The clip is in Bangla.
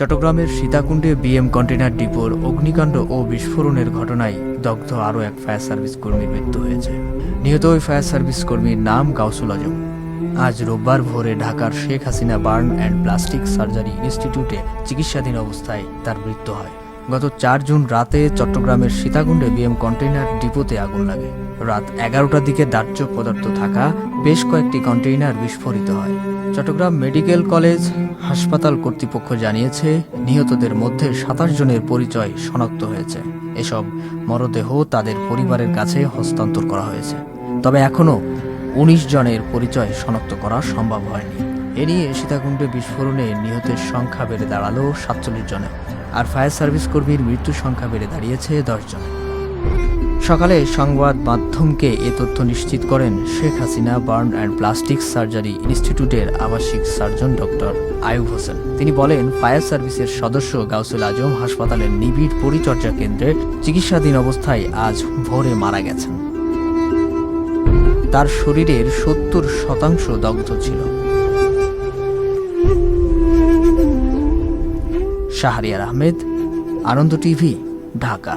চট্টগ্রামের সীতাকুণ্ডে বিএম কন্টেনার ডিপোর অগ্নিকাণ্ড ও বিস্ফোরণের ঘটনায় দগ্ধ আরও এক ফায়ার সার্ভিস কর্মীর মৃত্যু হয়েছে। নিহত ওই ফায়ার সার্ভিস কর্মীর নাম গাউসুল আজম। আজ রোববার ভোরে ঢাকার Sheikh Hasina burn and plastic surgery ইনস্টিটিউটে চিকিৎসাধীন অবস্থায় তার মৃত্যু হয়। গত চার জুন রাতে চট্টগ্রামের সীতাকুণ্ডে বিএম কন্টেইনার ডিপোতে আগুন লাগে। রাত এগারোটার দিকে দাহ্য পদার্থ থাকা বেশ কয়েকটি কন্টেইনার বিস্ফোরিত হয়। চট্টগ্রাম মেডিকেল কলেজ হাসপাতাল কর্তৃপক্ষ জানিয়েছে, নিহতদের মধ্যে সাতাশ জনের পরিচয় শনাক্ত হয়েছে। এসব মরদেহ তাদের পরিবারের কাছে হস্তান্তর করা হয়েছে। তবে এখনও উনিশ জনের পরিচয় শনাক্ত করা সম্ভব হয়নি। এ নিয়ে সীতাকুণ্ডে বিস্ফোরণে নিহতের সংখ্যা বেড়ে দাঁড়াল সাতচল্লিশ জনে আর ফায়ার সার্ভিস কর্মীর মৃত্যুর সংখ্যা বেড়ে দাঁড়িয়েছে দশ জনে সকালে সংবাদ মাধ্যমকে এ তথ্য নিশ্চিত করেন Sheikh Hasina burn and plastic surgery ইনস্টিটিউটের আবাসিক সার্জন ডক্টর আয়ুব হোসেন। তিনি বলেন, ফায়ার সার্ভিসের সদস্য গাউসুল আজম হাসপাতালের নিবিড় পরিচর্যা কেন্দ্রে চিকিৎসাধীন অবস্থায় আজ ভোরে মারা গেছেন। তার শরীরের সত্তর শতাংশ দগ্ধ ছিল। শাহরিয়ার আহমেদ আনন্দ টিভি ঢাকা।